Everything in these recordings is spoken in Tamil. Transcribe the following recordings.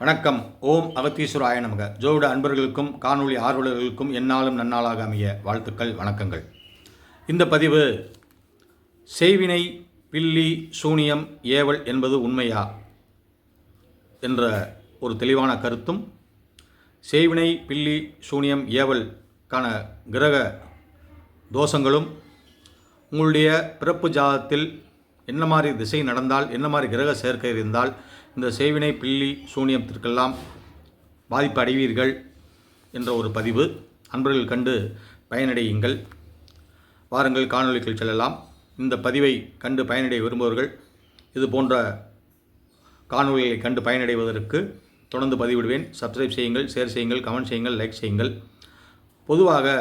வணக்கம். ஓம் அகத்தீஸ்வராய நமக. ஜோவிட அன்பர்களுக்கும் காணொளி ஆர்வலர்களுக்கும் என்னாலும் நன்னாளாக அமைய வாழ்த்துக்கள் வணக்கங்கள். இந்த பதிவு செய்வினை பில்லி சூனியம் ஏவல் என்பது உண்மையா? என்ற ஒரு தெளிவான கருத்தும் செய்வினை பில்லி சூனியம் ஏவல்கான கிரக தோஷங்களும் உங்களுடைய பிறப்பு ஜாதத்தில் என்ன மாதிரி திசை நடந்தால் என்ன மாதிரி கிரக சேர்க்கை இருந்தால் இந்த சேவினை பில்லி சூனியத்திற்கெல்லாம் பாதிப்பு அடைவீர்கள் என்ற ஒரு பதிவு அன்பர்கள் கண்டு பயனடையுங்கள். வாருங்கள் காணொளிகள் செல்லலாம். இந்த பதிவை கண்டு பயனடைய விரும்புபவர்கள் இது போன்ற காணொளிகளை கண்டு பயனடைவதற்கு தொடர்ந்து பதிவிடுவேன். சப்ஸ்கிரைப் செய்யுங்கள் ஷேர் செய்யுங்கள் கமெண்ட் செய்யுங்கள் லைக் செய்யுங்கள். பொதுவாக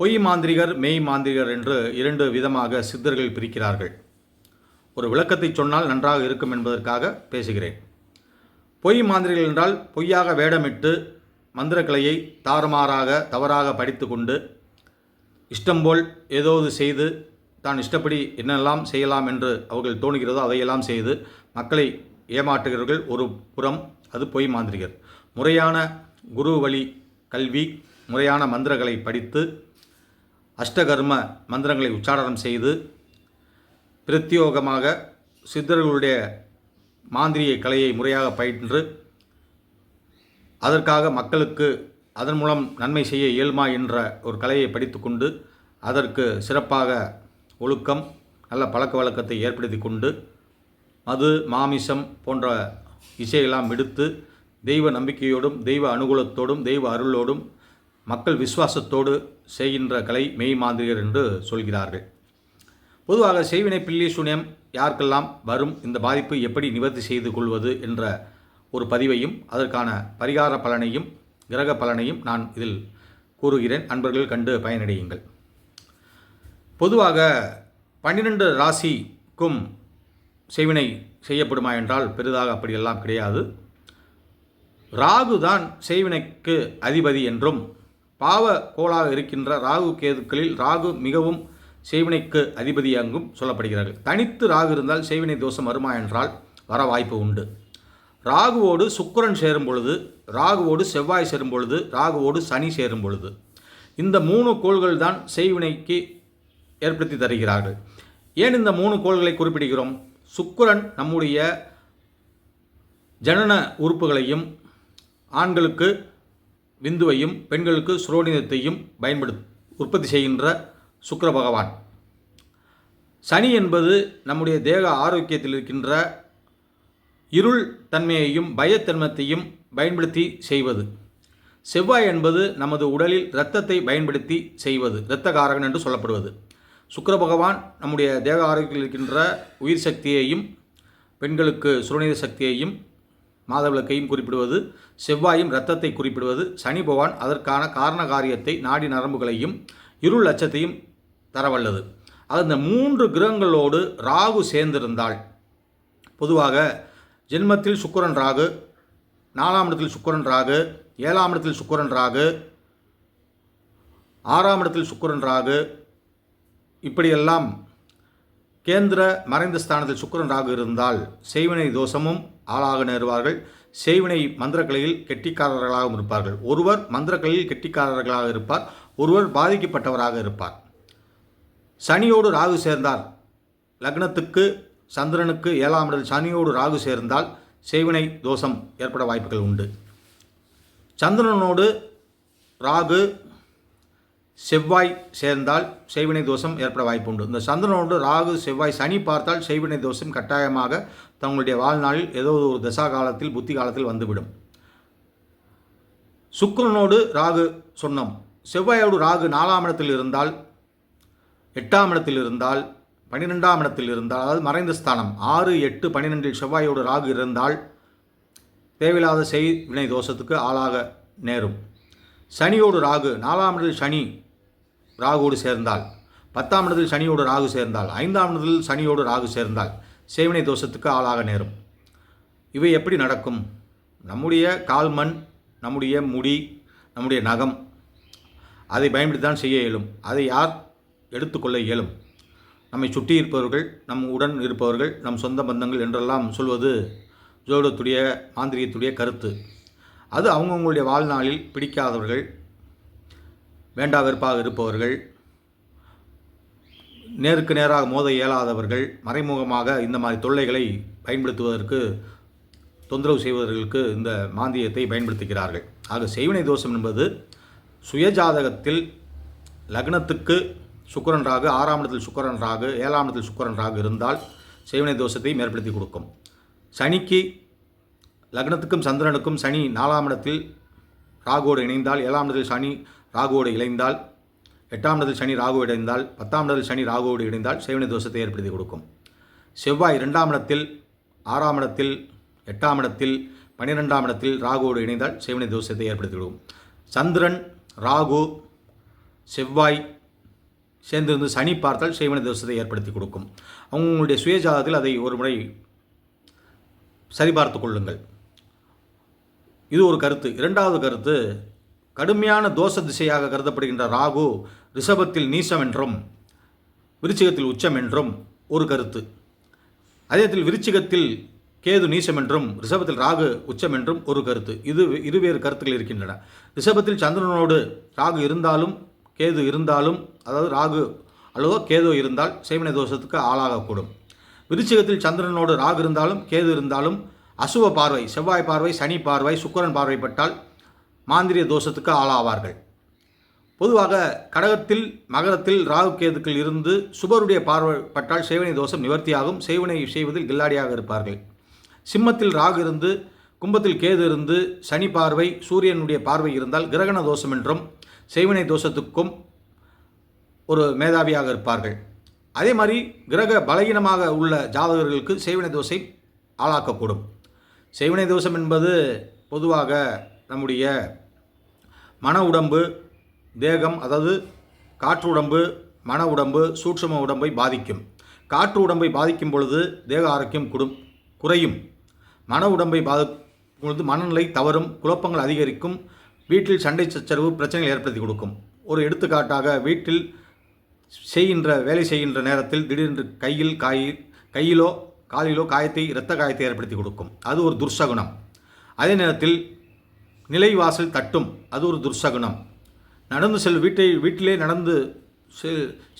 பொய் மாந்திரிகர் மெய் மாந்திரிகர் என்று இரண்டு விதமாக சித்தர்கள் பிரிக்கிறார்கள். ஒரு விளக்கத்தை சொன்னால் நன்றாக இருக்கும் என்பதற்காக பேசுகிறேன். பொய் மாந்திரிகள் என்றால் பொய்யாக வேடமிட்டு மந்திரக்கலையை தாறுமாறாக தவறாக படித்து கொண்டு இஷ்டம் போல் ஏதாவது செய்து தான் இஷ்டப்படி என்னெல்லாம் செய்யலாம் என்று அவர்கள் தோணுகிறதோ அதையெல்லாம் செய்து மக்களை ஏமாற்றுகிறவர்கள் ஒரு புறம் அது பொய் மாந்திரிகர். முறையான குரு வழி கல்வி முறையான மந்திரங்களை படித்து அஷ்டகர்ம மந்திரங்களை உச்சாரணம் செய்து பிரத்யோகமாக சித்தர்களுடைய மாந்திரிய கலையை முறையாக பயின்று அதற்காக மக்களுக்கு அதன் மூலம் நன்மை செய்ய இயலுமா என்ற ஒரு கலையை படித்துக்கொண்டு அதற்கு சிறப்பாக ஒழுக்கம் நல்ல பழக்க வழக்கத்தை ஏற்படுத்தி கொண்டு மது மாமிசம் போன்ற இசையெல்லாம் விடுத்து தெய்வ நம்பிக்கையோடும் தெய்வ அனுகூலத்தோடும் தெய்வ அருளோடும் மக்கள் விசுவாசத்தோடு செய்கின்ற கலை மெய் மாந்திரியர் என்று சொல்கிறார்கள். பொதுவாக செய்வினை பில்லி சூனியம் யாருக்கெல்லாம் வரும்? இந்த பாதிப்பு எப்படி நிவர்த்தி செய்து கொள்வது என்ற ஒரு பதிவையும் அதற்கான பரிகார பலனையும் கிரக பலனையும் நான் இதில் கூறுகிறேன். அன்பர்கள் கண்டு பயனடையுங்கள். பொதுவாக பன்னிரண்டு ராசிக்கும் செய்வினை செய்யப்படுமா என்றால் பெரிதாக அப்படியெல்லாம் கிடையாது. ராகு தான் செய்வினைக்கு அதிபதி என்றும் பாவ கோளாக இருக்கின்ற ராகு கேதுக்களில் ராகு மிகவும் செய்வினைக்கு அதிபதியாகவும் சொல்லப்படுகிறார்கள். தனித்து ராகு இருந்தால் செய்வினை தோஷம் வருமா என்றால் வர வாய்ப்பு உண்டு. ராகுவோடு சுக்கரன் சேரும் பொழுது ராகுவோடு செவ்வாய் சேரும் பொழுது ராகுவோடு சனி சேரும் பொழுது இந்த மூணு கோள்கள் தான் செய்வினைக்கு ஏற்படுத்தி தருகிறார்கள். ஏன் இந்த மூணு கோள்களை குறிப்பிடுகிறோம்? சுக்கரன் நம்முடைய ஜனன உறுப்புகளையும் ஆண்களுக்கு விந்துவையும் பெண்களுக்கு சுரோனிதத்தையும் பயன்படு உற்பத்தி செய்கின்ற சுக்கர பகவான். சனி என்பது நம்முடைய தேக ஆரோக்கியத்தில் இருக்கின்ற இருள் தன்மையையும் பயத்தன்மத்தையும் பயன்படுத்தி செய்வது. செவ்வாய் என்பது நமது உடலில் இரத்தத்தை பயன்படுத்தி செய்வது இரத்தகாரகன் என்று சொல்லப்படுவது. சுக்கர பகவான் நம்முடைய தேக ஆரோக்கியத்தில் இருக்கின்ற உயிர் சக்தியையும் பெண்களுக்கு சுரநீர சக்தியையும் மாதவிளக்கையும் குறிப்பிடுவது. செவ்வாயும் இரத்தத்தை குறிப்பிடுவது. சனி பகவான் அதற்கான காரண காரியத்தை நாடி நரம்புகளையும் இருள் அச்சத்தையும் தரவல்லது. அது இந்த மூன்று கிரகங்களோடு ராகு சேர்ந்திருந்தால் பொதுவாக ஜென்மத்தில் சுக்கிரன் ராகு நாலாம் இடத்தில் சுக்கரன் ராகு ஏழாம் இடத்தில் சுக்கரன் ராகு ஆறாம் இடத்தில் சுக்கரன் ராகு இப்படியெல்லாம் கேந்திர மறைந்த ஸ்தானத்தில் சுக்கரன் ராகு இருந்தால் செய்வினை தோஷமும் ஆளாக நேருவார்கள். செய்வினை மந்திரக்கலையில் கெட்டிக்காரர்களாகவும் இருப்பார்கள். ஒருவர் மந்திரக்கலையில் கெட்டிக்காரர்களாக இருப்பார். ஒருவர் பாதிக்கப்பட்டவராக இருப்பார். சனியோடு ராகு சேர்ந்தார் லக்னத்துக்கு சந்திரனுக்கு ஏழாம் இடத்தில் சனியோடு ராகு சேர்ந்தால் செய்வினை தோஷம் ஏற்பட வாய்ப்புகள் உண்டு. சந்திரனோடு ராகு செவ்வாய் சேர்ந்தால் செய்வினை தோஷம் ஏற்பட வாய்ப்பு உண்டு. இந்த சந்திரனோடு ராகு செவ்வாய் சனி பார்த்தால் செய்வினை தோஷம் கட்டாயமாக தங்களுடைய வாழ்நாளில் ஏதோ ஒரு தசா காலத்தில் புத்தி காலத்தில் வந்துவிடும். சுக்கரனோடு ராகு சொன்னோம் செவ்வாயோடு ராகு நாலாம் இடத்தில் இருந்தால் எட்டாம் இடத்தில் இருந்தால் பன்னிரெண்டாம் இடத்தில் இருந்தால் அதாவது மறைந்த ஸ்தானம் ஆறு எட்டு பன்னிரெண்டில் செவ்வாயோடு ராகு இருந்தால் தேவையில்லாத செய் வினை தோஷத்துக்கு ஆளாக நேரும். சனியோடு ராகு நாலாம் இடத்தில் சனி ராகுவோடு சேர்ந்தால் பத்தாம் இடத்தில் சனியோடு ராகு சேர்ந்தால் ஐந்தாம் இடத்தில் சனியோடு ராகு சேர்ந்தால் சேவினை தோஷத்துக்கு ஆளாக நேரும். இவை எப்படி நடக்கும்? நம்முடைய கால்மண் நம்முடைய முடி நம்முடைய நகம் அதை பயன்படுத்தி தான் செய்ய இயலும். அதை யார் எடுத்துக்கொள்ள இயலும்? நம்மை சுற்றி இருப்பவர்கள் நம் உடன் இருப்பவர்கள் நம் சொந்த பந்தங்கள் என்றெல்லாம் சொல்வது ஜோடத்துடைய மாந்திரியத்துடைய கருத்து. அது அவங்கவுங்களுடைய வாழ்நாளில் பிடிக்காதவர்கள் வேண்டா வெறுப்பாக இருப்பவர்கள் நேருக்கு நேராக மோத இயலாதவர்கள் மறைமுகமாக இந்த மாதிரி தொல்லைகளை பயன்படுத்துவதற்கு தொந்தரவு செய்வதற்கு இந்த மாந்தியத்தை பயன்படுத்துகிறார்கள். ஆக செய்வினை தோஷம் என்பது சுயஜாதகத்தில் லக்னத்துக்கு சுக்கரன் ராகு ஆறாம் இடத்தில் சுக்கரன் ராகு ஏழாம் இடத்தில் சுக்கரன் ராகு இருந்தால் செய்வினை தோஷத்தை மேற்படுத்தி கொடுக்கும். சனிக்கு லக்னத்துக்கும் சந்திரனுக்கும் சனி நாலாம் இடத்தில் ராகுவோடு இணைந்தால் ஏழாம் இடத்தில் சனி ராகுவோடு இணைந்தால் எட்டாம் இடத்தில் சனி ராகு இணைந்தால் பத்தாம் இடத்தில் சனி ராகுவோடு இணைந்தால் செய்வினை தோஷத்தை ஏற்படுத்தி கொடுக்கும். செவ்வாய் இரண்டாம் இடத்தில் ஆறாம் இடத்தில் எட்டாம் இடத்தில் பன்னிரெண்டாம் இடத்தில் ராகுவோடு இணைந்தால் செய்வினை தோஷத்தை ஏற்படுத்தி கொடுக்கும். சந்திரன் ராகு செவ்வாய் சேர்ந்திருந்து சனி பார்த்தால் செய்வன தோஷத்தை ஏற்படுத்தி கொடுக்கும். அவங்களுடைய சுயஜாதத்தில் அதை ஒரு முறை சரிபார்த்து கொள்ளுங்கள். இது ஒரு கருத்து. இரண்டாவது கருத்து கடுமையான தோஷ திசையாக கருதப்படுகின்ற ராகு ரிஷபத்தில் நீசம் என்றும் விருச்சிகத்தில் உச்சம் என்றும் ஒரு கருத்து. அதேத்தில் விருச்சிகத்தில் கேது நீசம் என்றும் ரிஷபத்தில் ராகு உச்சம் என்றும் ஒரு கருத்து. இது இருவேறு கருத்துக்கள் இருக்கின்றன. ரிஷபத்தில் சந்திரனோடு ராகு இருந்தாலும் கேது இருந்தாலும் அதாவது ராகு அல்லது கேது இருந்தால் சேமனை தோஷத்துக்கு ஆளாகக்கூடும். விருச்சிகத்தில் சந்திரனோடு ராகு இருந்தாலும் கேது இருந்தாலும் அசுவ பார்வை செவ்வாய் பார்வை சனி பார்வை சுக்கரன் பார்வைப்பட்டால் மாந்திரிய தோஷத்துக்கு ஆளாவார்கள். பொதுவாக கடகத்தில் மகரத்தில் ராகு கேதுக்கள் இருந்து சுபருடைய பார்வைப்பட்டால் சேவனை தோஷம் நிவர்த்தியாகும். சேவனை செய்வதில் கில்லாடியாக இருப்பார்கள். சிம்மத்தில் ராகு இருந்து கும்பத்தில் கேது இருந்து சனி பார்வை சூரியனுடைய பார்வை இருந்தால் கிரகண தோஷம் என்றும் செய்வினை தோஷத்துக்கும் ஒரு மேதாவியாக இருப்பார்கள். அதே மாதிரி கிரக பலகீனமாக உள்ள ஜாதகர்களுக்கு செய்வினை தோசை ஆளாக்கக்கூடும். செய்வினை தோஷம் என்பது பொதுவாக நம்முடைய மன உடம்பு தேகம் அதாவது காற்று உடம்பு மன உடம்பு சூட்சம உடம்பை பாதிக்கும். காற்று உடம்பை பாதிக்கும் பொழுது தேக ஆரோக்கியம் குடும் குறையும். மன உடம்பை பாதிக்கும் பொழுது மனநிலை தவறும் குழப்பங்கள் அதிகரிக்கும் வீட்டில் சண்டை சச்சரவு பிரச்சனைகள் ஏற்படுத்தி கொடுக்கும். ஒரு எடுத்துக்காட்டாக வீட்டில் செய்கின்ற வேலை செய்கின்ற நேரத்தில் திடீரென்று கையில் காய் கையிலோ காலிலோ காயத்தை இரத்த காயத்தை ஏற்படுத்தி கொடுக்கும். அது ஒரு துர்சகுணம். அதே நேரத்தில் நிலைவாசல் தட்டும். அது ஒரு துர்சகுணம். நடந்து செல் வீட்டை வீட்டிலே நடந்து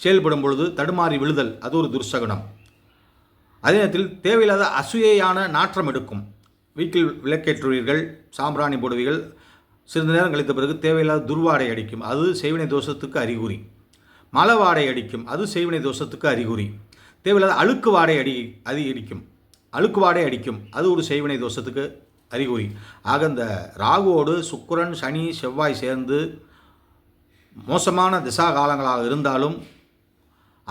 செயல்படும் பொழுது தடுமாறி விழுதல். அது ஒரு துர்சகுணம். அதே நேரத்தில் தேவையில்லாத அசூயையான நாற்றம் எடுக்கும். வீட்டில் விளக்கேற்றுவீர்கள் சாம்பிராணி போடுவீர்கள். சிறிது நேரம் கழித்த பிறகு தேவையில்லாத துர்வாடை அடிக்கும். அது செய்வினை தோஷத்துக்கு அறிகுறி. மல வாடை அடிக்கும். அது செய்வினை தோஷத்துக்கு அறிகுறி. தேவையில்லாத அழுக்கு வாடை அடி அது அடிக்கும். அழுக்கு வாடை அடிக்கும். அது ஒரு செய்வினை தோஷத்துக்கு அறிகுறி. ஆக இந்த ராகுவோடு சுக்கரன் சனி செவ்வாய் சேர்ந்து மோசமான திசா காலங்களாக இருந்தாலும்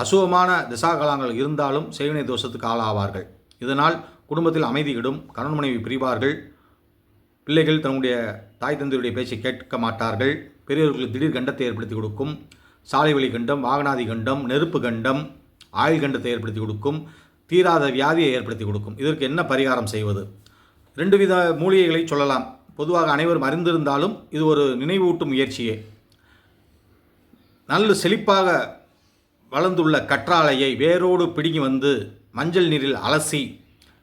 அசுவமான திசாகலாங்கள் இருந்தாலும் செய்வினை தோஷத்துக்கு ஆளாவார்கள். இதனால் குடும்பத்தில் அமைதியிடும் கணவன் மனைவி பிரிவார்கள். பிள்ளைகள் தன்னுடைய தாய் தந்தையுடைய பேச்சை கேட்க மாட்டார்கள். பெரியவர்களுக்கு திடீர் கண்டத்தை ஏற்படுத்தி கொடுக்கும். சாலை வழி கண்டம் வாகனாதி கண்டம் நெருப்பு கண்டம் ஆயுள் கண்டத்தை ஏற்படுத்தி கொடுக்கும். தீராத வியாதியை ஏற்படுத்தி கொடுக்கும். இதற்கு என்ன பரிகாரம் செய்வது? ரெண்டு வித மூலிகைகளை சொல்லலாம். பொதுவாக அனைவரும் அறிந்திருந்தாலும் இது ஒரு நினைவூட்டும் முயற்சியே. நல்ல செழிப்பாக வளர்ந்துள்ள கற்றாழையை வேரோடு பிடுங்கி வந்து மஞ்சள் நீரில் அலசி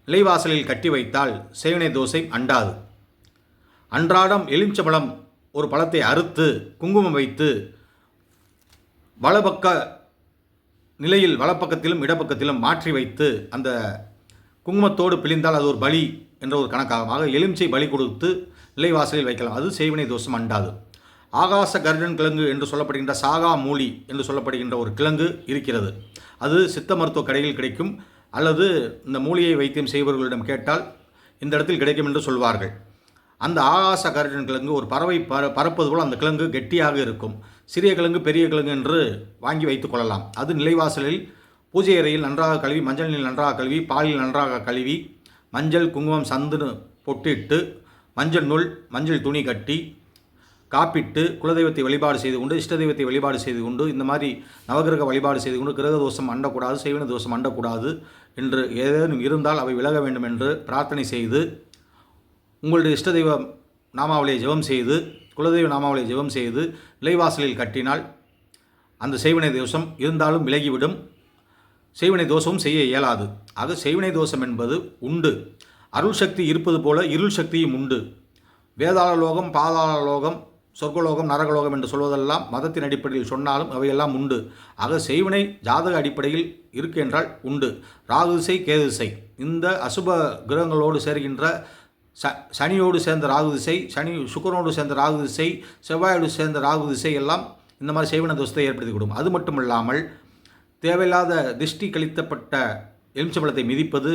நிலைவாசலில் கட்டி வைத்தால் சேவனை தோசை அண்டாது. அன்றாடம் எலுமிச்சம்பழம் ஒரு பழத்தை அறுத்து குங்குமம் வைத்து வலப்பக்க நிலையில் வலப்பக்கத்திலும் இடப்பக்கத்திலும் மாற்றி வைத்து அந்த குங்குமத்தோடு பிழிந்தால் அது ஒரு பலி என்ற ஒரு கணக்காகும் ஆக எலுமிச்சை பலி கொடுத்து நிலைவாசலில் வைக்கலாம். அது செய்வினை தோஷம் அண்டாது. ஆகாச கர்டன் கிழங்கு என்று சொல்லப்படுகின்ற சாகா மூலி என்று சொல்லப்படுகின்ற ஒரு கிழங்கு இருக்கிறது. அது சித்த மருத்துவ கடையில் கிடைக்கும். அல்லது இந்த மூலியை வைத்தியம் செய்பவர்களிடம் கேட்டால் இந்த இடத்தில் கிடைக்கும் என்று சொல்வார்கள். அந்த ஆகாச கரடன் கிழங்கு ஒரு பறவை பற பறப்பது போல் அந்த கிழங்கு கெட்டியாக இருக்கும். சிறிய கிழங்கு பெரிய கிழங்கு என்று வாங்கி வைத்துக் கொள்ளலாம். அது நிலைவாசலில் பூஜை அறையில் நன்றாக கழுவி மஞ்சள் நீர் நன்றாக கழுவி பாலில் நன்றாக கழுவி மஞ்சள் குங்குமம் சந்துன்னு பொட்டிட்டு மஞ்சள் நூல் மஞ்சள் துணி கட்டி காப்பிட்டு குலதெய்வத்தை வழிபாடு செய்து கொண்டு இஷ்ட தெய்வத்தை வழிபாடு செய்து கொண்டு இந்த மாதிரி நவகிரக வழிபாடு செய்து கொண்டு கிரக தோஷம் அண்டக்கூடாது செய்வன தோஷம் அண்டக்கூடாது என்று ஏதேனும் இருந்தால் அவை விலக வேண்டும் என்று பிரார்த்தனை செய்து உங்களுடைய இஷ்ட தெய்வ நாமாவளியை ஜெபம் செய்து குலதெய்வ நாமாவளியை ஜெபம் செய்து இலைவாசலில் கட்டினால் அந்த செய்வினை தோஷம் இருந்தாலும் விலகிவிடும். செய்வினை தோஷமும் செய்ய இயலாது. ஆக செய்வினை தோஷம் என்பது உண்டு. அருள் சக்தி இருப்பது போல இருள் சக்தியும் உண்டு. வேதாள லோகம் பாதாள லோகம் சொர்க்கலோகம் நரகலோகம் என்று சொல்வதெல்லாம் மதத்தின் அடிப்படையில் சொன்னாலும் அவையெல்லாம் உண்டு. ஆக செய்வினை ஜாதக அடிப்படையில் இருக்கு என்றால் உண்டு. ராகு திசை இந்த அசுப கிரகங்களோடு சேர்கின்ற ச சனியோடு சேர்ந்த ராகு திசை சனி சுக்கரனோடு சேர்ந்த ராகு திசை செவ்வாயோடு சேர்ந்த ராகு திசை எல்லாம் இந்த மாதிரி செய்வன தோஷத்தை ஏற்படுத்தி கொடுக்கும். அது மட்டும் இல்லாமல் தேவையில்லாத திருஷ்டி கழித்தப்பட்ட எலுமிச்சம்பழத்தை மிதிப்பது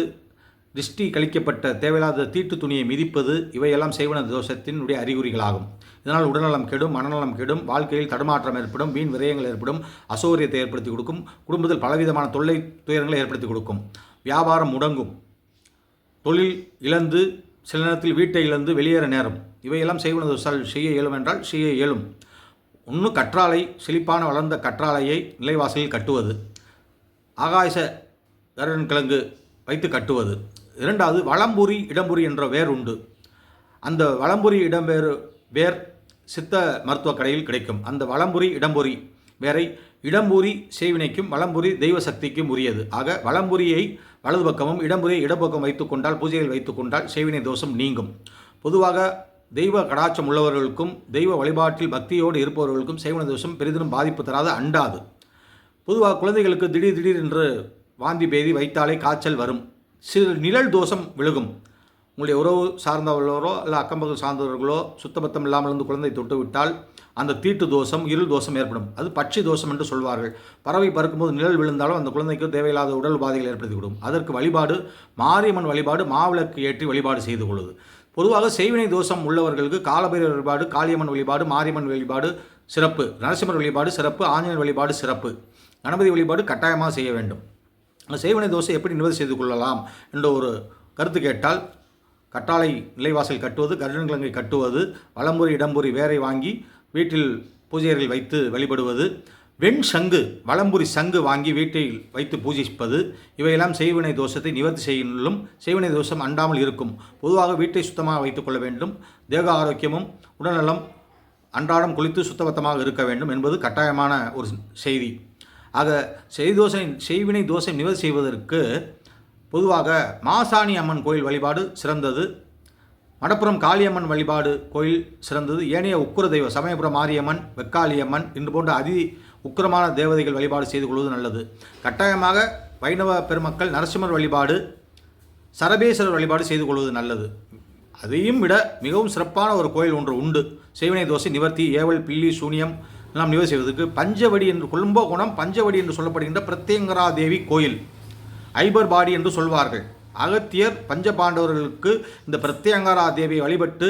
திருஷ்டி கழிக்கப்பட்ட தேவையில்லாத தீட்டு துணியை மிதிப்பது இவையெல்லாம் செய்வன தோஷத்தினுடைய அறிகுறிகளாகும். இதனால் உடல்நலம் கெடும் மனநலம் கெடும் வாழ்க்கையில் தடுமாற்றம் ஏற்படும் வீண் விரயங்கள் ஏற்படும் அசௌகரியத்தை ஏற்படுத்தி கொடுக்கும் குடும்பத்தில் பலவிதமான தொல்லை துயரங்களை ஏற்படுத்தி கொடுக்கும். வியாபாரம் முடங்கும். தொழில் இழந்து சில நேரத்தில் வீட்டை இழந்து வெளியேற நேரம். இவையெல்லாம் செய்வன தோஷால் செய்ய இயலும் என்றால் செய்ய இயலும். ஒன்று கற்றாழை செழிப்பான வளர்ந்த கற்றாழையை நிலைவாசலில் கட்டுவது. ஆகாச கருடன் கிழங்கு வைத்து கட்டுவது. இரண்டாவது வளம்புரி இடம்புரி என்ற வேர் உண்டு. அந்த வளம்புரி இடம்பெயர் வேர் சித்த மருத்துவக் கடையில் கிடைக்கும். அந்த வளம்புரி இடம்புரி வேரை இடம்புரி சேவினைக்கும் வளம்புரி தெய்வ சக்திக்கும் உரியது. ஆக வளம்புரியை வலது பக்கமும் இடம்புரியை இடப்பக்கம் வைத்துக்கொண்டால் பூஜையில் வைத்துக்கொண்டால் சேவினை தோஷம் நீங்கும். பொதுவாக தெய்வ கடாட்சம் உள்ளவர்களுக்கும் தெய்வ வழிபாட்டில் பக்தியோடு இருப்பவர்களுக்கும் சேவன தோஷம் பெரிதும் பாதிப்பு தராது அண்டாது. பொதுவாக குழந்தைகளுக்கு திடீர் திடீர் என்று வாந்தி பேதி வைத்தாலே காய்ச்சல் வரும். சிறு நிழல் தோஷம் விழுகும். உங்களுடைய உறவு சார்ந்தவர்களோ இல்லை அக்கம்பக்கம் சார்ந்தவர்களோ சுத்தபத்தம் இல்லாமல் இருந்து குழந்தை தொட்டு விட்டால் அந்த தீட்டு தோஷம் இருள் தோஷம் ஏற்படும். அது பட்சி தோஷம் என்று சொல்வார்கள். பறவை பறக்கும்போது நிழல் விழுந்தாலும் அந்த குழந்தைக்கு தேவையில்லாத உடல் உபாதைகள் ஏற்படுத்திவிடும் அதற்கு வழிபாடு மாரியம்மன் வழிபாடு மாவிளக்கு ஏற்றி வழிபாடு செய்து கொள்வது. பொதுவாக செய்வினை தோஷம் உள்ளவர்களுக்கு காலபைரவர் வழிபாடு காளியம்மன் வழிபாடு மாரியம்மன் வழிபாடு சிறப்பு. நரசிம்மர் வழிபாடு சிறப்பு. ஆஞ்சநேயர் வழிபாடு சிறப்பு. கணபதி வழிபாடு கட்டாயமாக செய்ய வேண்டும். செய்வனை தோசை எப்படி நிவர்த்தி செய்து கொள்ளலாம் என்ற ஒரு கருத்து கேட்டால் கட்டாளை நிலைவாசல் கட்டுவது கருடன்கிழங்கை கட்டுவது வளம்புரி இடம்புரி வேரை வாங்கி வீட்டில் பூஜையரில் வைத்து வழிபடுவது வெண் சங்கு வளம்புரி சங்கு வாங்கி வீட்டில் வைத்து பூஜிப்பது இவையெல்லாம் செய்வினை தோஷத்தை நிவர்த்தி செய்யும் செய்வினை தோஷம் அண்டாமல் இருக்கும். பொதுவாக வீட்டை சுத்தமாக வைத்துக்கொள்ள வேண்டும். தேக ஆரோக்கியமும் உடல்நலம் அன்றாடம் குளித்து சுத்தபத்தமாக இருக்க வேண்டும் என்பது கட்டாயமான ஒரு செய்தி. ஆக செய்தோசை செய்வினை தோசை நிவர்த்தி செய்வதற்கு பொதுவாக மாசாணி அம்மன் கோயில் வழிபாடு சிறந்தது. மடப்புறம் காளியம்மன் வழிபாடு கோயில் சிறந்தது. ஏனைய உக்குர தெய்வம் சமயபுரம் மாரியம்மன் வெக்காளியம்மன் இன்று போன்ற அதி உக்கிரமான தேவதைகள் வழிபாடு செய்து கொள்வது நல்லது. கட்டாயமாக வைணவ பெருமக்கள் நரசிம்மர் வழிபாடு சரபேஸ்வரர் வழிபாடு செய்து கொள்வது நல்லது. அதையும் விட மிகவும் சிறப்பான ஒரு கோயில் ஒன்று உண்டு. செய்வினை தோசை நிவர்த்தி ஏவல் பில்லி சூனியம் எல்லாம் நிவர்த்தி செய்வதற்கு பஞ்சவடி என்று குடும்பகோணம் பஞ்சவடி என்று சொல்லப்படுகின்ற பிரத்யங்கரா தேவி கோயில். ஐபர் பாடி என்று சொல்வார்கள். அகத்தியர் பஞ்ச பாண்டவர்களுக்கு இந்த பிரத்யங்கரா தேவியை வழிபட்டு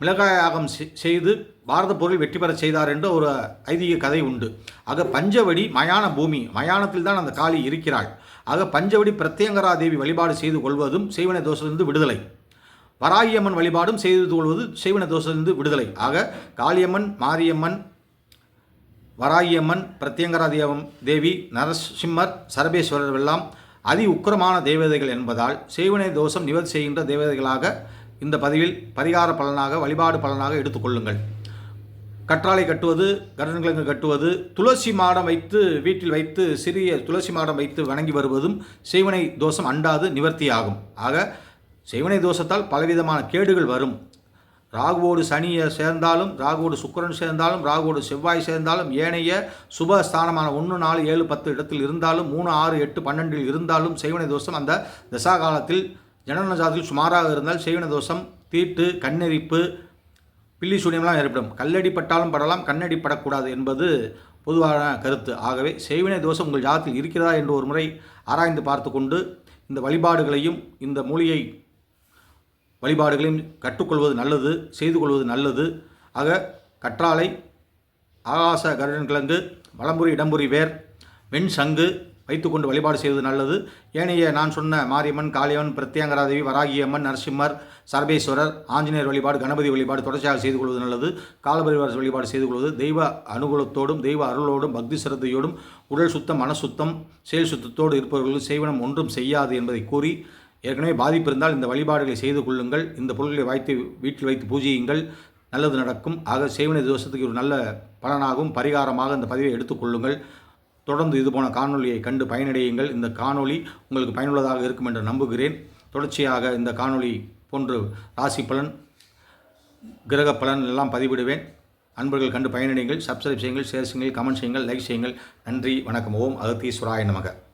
மிளகாயாகம் செய்து பாரத பொருள் வெற்றி பெற செய்தார் என்ற ஒரு ஐதீக கதை உண்டு. ஆக பஞ்சவடி மயான பூமி மயானத்தில் தான் அந்த காளி இருக்கிறாள். ஆக பஞ்சவடி பிரத்யங்கரா தேவி வழிபாடு செய்து கொள்வதும் செய்வன தோஷத்திலிருந்து விடுதலை. வராகியம்மன் வழிபாடும் செய்து கொள்வது செய்வன தோஷத்திலிருந்து விடுதலை. ஆக காளியம்மன் மாரியம்மன் வராகியம்மன் பிரத்யங்கரா தேவம் தேவி நரசிம்மர் சரபேஸ்வரர் எல்லாம் அதி உக்கிரமான தேவதைகள் என்பதால் செய்வனை தோஷம் நிவர்த்தி செய்கின்ற தேவதைகளாக இந்த பதிவில் பரிகார பலனாக வழிபாடு பலனாக எடுத்துக்கொள்ளுங்கள் கற்றாழை கட்டுவது கருடன்கிழங்கு கட்டுவது துளசி மாடம் வைத்து வீட்டில் வைத்து சிறிய துளசி மாடம் வைத்து வணங்கி வருவதும் செய்வனை தோஷம் அண்டாது நிவர்த்தியாகும். ஆக செய்வனை தோஷத்தால் பலவிதமான கேடுகள் வரும். ராகுவோடு சனியை சேர்ந்தாலும் ராகுவோடு சுக்கரன் சேர்ந்தாலும் ராகுவோடு செவ்வாய் சேர்ந்தாலும் ஏனைய சுபஸ்தானமான ஒன்று நாலு ஏழு பத்து இடத்தில் இருந்தாலும் மூணு ஆறு எட்டு பன்னெண்டில் இருந்தாலும் செய்வனை தோஷம் அந்த தசா காலத்தில் ஜனன ஜாதத்தில் சுமாராக இருந்தால் செய்வன தோஷம் தீட்டு கண்ணெரிப்பு பில்லி சூனியம்லாம் ஏற்படும். கல்லடி பட்டாலும் படலாம் கண்ணடி படக்கூடாது என்பது பொதுவான கருத்து. ஆகவே செய்வினை தோஷம் உங்கள் ஜாதத்தில் இருக்கிறதா என்று ஒரு முறை ஆராய்ந்து பார்த்து கொண்டு இந்த வழிபாடுகளையும் இந்த மொழியை வழிபாடுகளையும் கற்றுக்கொள்வது நல்லது செய்து கொள்வது நல்லது. ஆக கற்றாழை ஆகாச கருடன் கிழங்கு வளம்புரி இடம்புரி வேர் வெண் சங்கு வைத்துக்கொண்டு வழிபாடு செய்வது நல்லது. ஏனைய நான் சொன்ன மாரியம்மன் காளியம்மன் பிரத்யங்கராதேவி வராகியம்மன் நரசிம்மர் சர்வேஸ்வரர் ஆஞ்சநேயர் வழிபாடு கணபதி வழிபாடு தொடர்ச்சியாக செய்து கொள்வது நல்லது. காலபரிவார வழிபாடு செய்து கொள்வது தெய்வ அனுகூலத்தோடும் தெய்வ அருளோடும் பக்தி சிரத்தையோடும் உடல் சுத்தம் மன சுத்தம் செயல் சுத்தத்தோடு இருப்பவர்களுக்கு செய்வனம் ஒன்றும் செய்யாது என்பதை கூறி ஏற்கனவே பாதிப்பு இருந்தால் இந்த வழிபாடுகளை செய்து கொள்ளுங்கள். இந்த பொருள்களை வைத்து வீட்டில் வைத்து பூஜையுங்கள். நல்லது நடக்கும். ஆக சேவனை தோஷத்துக்கு ஒரு நல்ல பலனாகவும் பரிகாரமாக இந்த பதிவை எடுத்துக்கொள்ளுங்கள் தொடர்ந்து இது போன காணொலியை கண்டு பயனடையுங்கள். இந்த காணொலி உங்களுக்கு பயனுள்ளதாக இருக்கும் என்று நம்புகிறேன். தொடர்ச்சியாக இந்த காணொளி போன்று ராசி பலன் கிரக பலன் எல்லாம் பதிவிடுவேன். அன்பர்கள் கண்டு பயனடைங்கள் சப்ஸ்கிரைப் செய்யுங்கள் ஷேர் செய்யுங்கள் கமெண்ட் செய்யுங்கள் லைக் செய்யுங்கள். நன்றி வணக்கம். ஓம் அகத்தீஸ்வராய நமக.